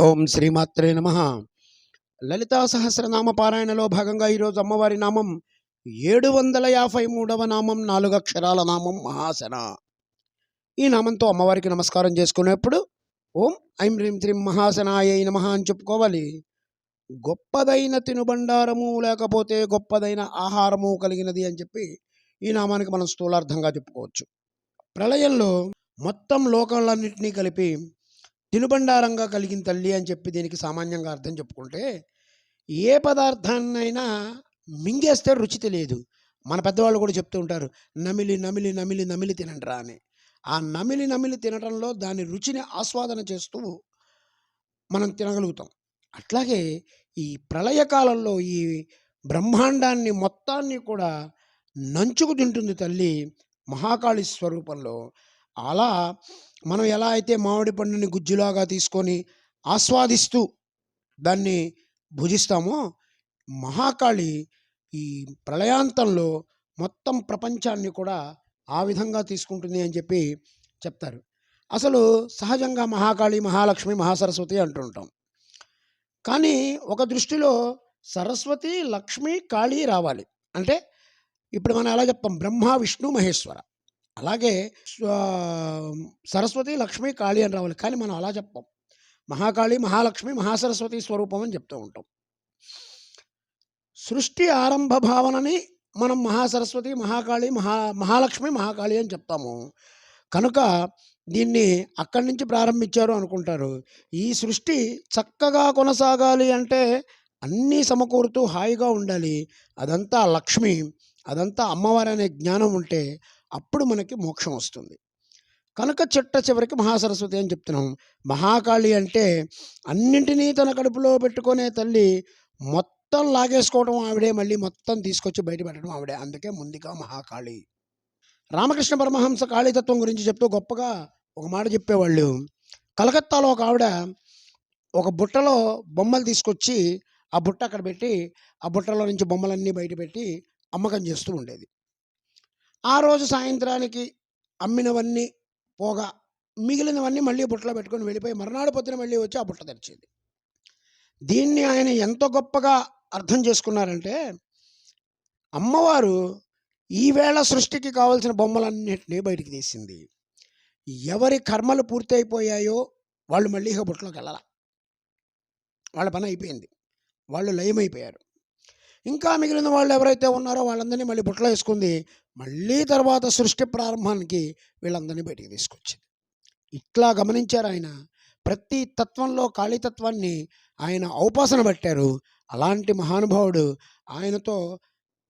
ఓం శ్రీమాత్రే నమ. లలితా సహస్రనామ పారాయణలో భాగంగా ఈరోజు అమ్మవారి నామం ఏడు వందల యాభై మూడవ నామం నాలుగు అక్షరాల నామం మహాసన ఈ నామంతో అమ్మవారికి నమస్కారం చేసుకునేప్పుడు ఓం ఐం హ్రీం త్రిం మహాసనాయ నమ అని చెప్పుకోవాలి. గొప్పదైన తినుబండారము లేకపోతే గొప్పదైన ఆహారము కలిగినది అని చెప్పి ఈ నామానికి మనం స్థూలార్థంగా చెప్పుకోవచ్చు. ప్రళయంలో మొత్తం లోకాలన్నింటినీ కలిపి తినుబండారంగా కలిగిన తల్లి అని చెప్పి దీనికి సామాన్యంగా అర్థం చెప్పుకుంటే ఏ పదార్థాన్నైనా మింగేస్తే రుచి తెలియదు. మన పెద్దవాళ్ళు కూడా చెప్తూ ఉంటారు నమిలి నమిలి నమిలి నమిలి తినండిరా అని. ఆ నమిలి నమిలి తినడంలో దాని రుచిని ఆస్వాదన చేస్తూ మనం తినగలుగుతాం. అట్లాగే ఈ ప్రళయకాలంలో ఈ బ్రహ్మాండాన్ని మొత్తాన్ని కూడా నంచుకు తింటుంది తల్లి మహాకాళి స్వరూపంలో. అలా మనం ఎలా అయితే మామిడి పండుని గుజ్జులాగా తీసుకొని ఆస్వాదిస్తూ దాన్ని భుజిస్తామో మహాకాళి ఈ ప్రళయాంతంలో మొత్తం ప్రపంచాన్ని కూడా ఆ విధంగా తీసుకుంటుంది అని చెప్పి చెప్తారు. అసలు సహజంగా మహాకాళి మహాలక్ష్మి మహాసరస్వతి అంటుంటాం కానీ ఒక దృష్టిలో సరస్వతి లక్ష్మి కాళీ రావాలి. అంటే ఇప్పుడు మనం ఎలా చెప్తాం? బ్రహ్మ విష్ణు మహేశ్వర. అలాగే సరస్వతి లక్ష్మి కాళీ అని రావాలి. కానీ మనం అలా చెప్పాం. మహాకాళి మహాలక్ష్మి మహాసరస్వతి స్వరూపం అని చెప్తూ ఉంటాం. సృష్టి ఆరంభ భావనని మనం మహాసరస్వతి మహాకాళి మహా మహాలక్ష్మి మహాకాళి అని చెప్తాము. కనుక దీన్ని అక్కడి నుంచి ప్రారంభించారు అనుకుంటారు. ఈ సృష్టి చక్కగా కొనసాగాలి అంటే అన్నీ సమకూరుతూ హాయిగా ఉండాలి. అదంతా లక్ష్మి అదంతా అమ్మవారి అనే జ్ఞానం ఉంటే అప్పుడు మనకి మోక్షం వస్తుంది. కనుక చెట్ట చివరికి మహాసరస్వతి అని చెప్తున్నాం. మహాకాళి అంటే అన్నింటినీ తన కడుపులో పెట్టుకునే తల్లి మొత్తం లాగేసుకోవడం ఆవిడే మళ్ళీ మొత్తం తీసుకొచ్చి బయట పెట్టడం ఆవిడే. అందుకే ముందుగా మహాకాళి. రామకృష్ణ పరమహంస కాళీతత్వం గురించి చెప్తూ గొప్పగా ఒక మాట చెప్పేవాళ్ళు. కలకత్తాలో ఒక ఆవిడ ఒక బుట్టలో బొమ్మలు తీసుకొచ్చి ఆ బుట్ట అక్కడ పెట్టి ఆ బుట్టలో నుంచి బొమ్మలన్నీ బయట పెట్టి అమ్మకం చేస్తూ ఉండేది. ఆ రోజు సాయంత్రానికి అమ్మినవన్నీ పోగా మిగిలినవన్నీ మళ్ళీ బుట్టలో పెట్టుకొని వెళ్ళిపోయి మర్నాడు పొద్దున మళ్ళీ వచ్చి ఆ బుట్ట తెరిచేది. దీన్ని ఆయన ఎంత గొప్పగా అర్థం చేసుకున్నారంటే అమ్మవారు ఈవేళ సృష్టికి కావాల్సిన బొమ్మలన్నింటినీ బయటికి తీసింది. ఎవరి కర్మలు పూర్తి అయిపోయాయో వాళ్ళు మళ్ళీ ఇక బుట్టలోకి వెళ్ళాల. వాళ్ళ పని అయిపోయింది. వాళ్ళు లయమైపోయారు. ఇంకా మిగిలిన వాళ్ళు ఎవరైతే ఉన్నారో వాళ్ళందరినీ మళ్ళీ బుట్టలో వేసుకుంది. మళ్ళీ తర్వాత సృష్టి ప్రారంభానికి వీళ్ళందరినీ బయటికి తీసుకొచ్చింది. ఇట్లా గమనించారు ఆయన. ప్రతి తత్వంలో కాళీతత్వాన్ని ఆయన ఔపాసన పట్టారు. అలాంటి మహానుభావుడు ఆయనతో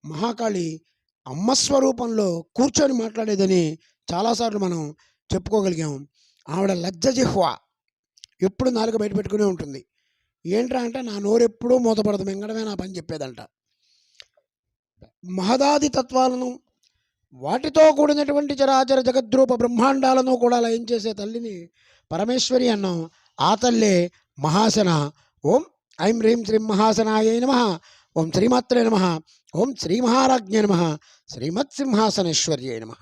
మహాకాళి అమ్మ స్వరూపంలో కూర్చొని మాట్లాడేదని చాలాసార్లు మనం చెప్పుకోగలిగాం. ఆవిడ లజ్జ జిహ్వా. ఎప్పుడు నాలుగు బయట పెట్టుకునే ఉంటుంది. ఏంట్రా అంటే నా నోరు ఎప్పుడూ మూతపడదు. మింగడమే నా పని చెప్పేదంట. మహదాది తత్వాలను వాటితో కూడినటువంటి చరాచర జగద్రూప బ్రహ్మాండాలను కూడా లయం చేసే తల్లిని పరమేశ్వరి అన్నాం. ఆ తల్లే మహాసన. ఓం ఐం హ్రీం శ్రీం మహాసనాయ నమ. ఓం శ్రీమాత్రే నమ. ఓం శ్రీ మహారాజ్ఞ నమ. శ్రీమత్ సింహాసనేశ్వర్యే నమ.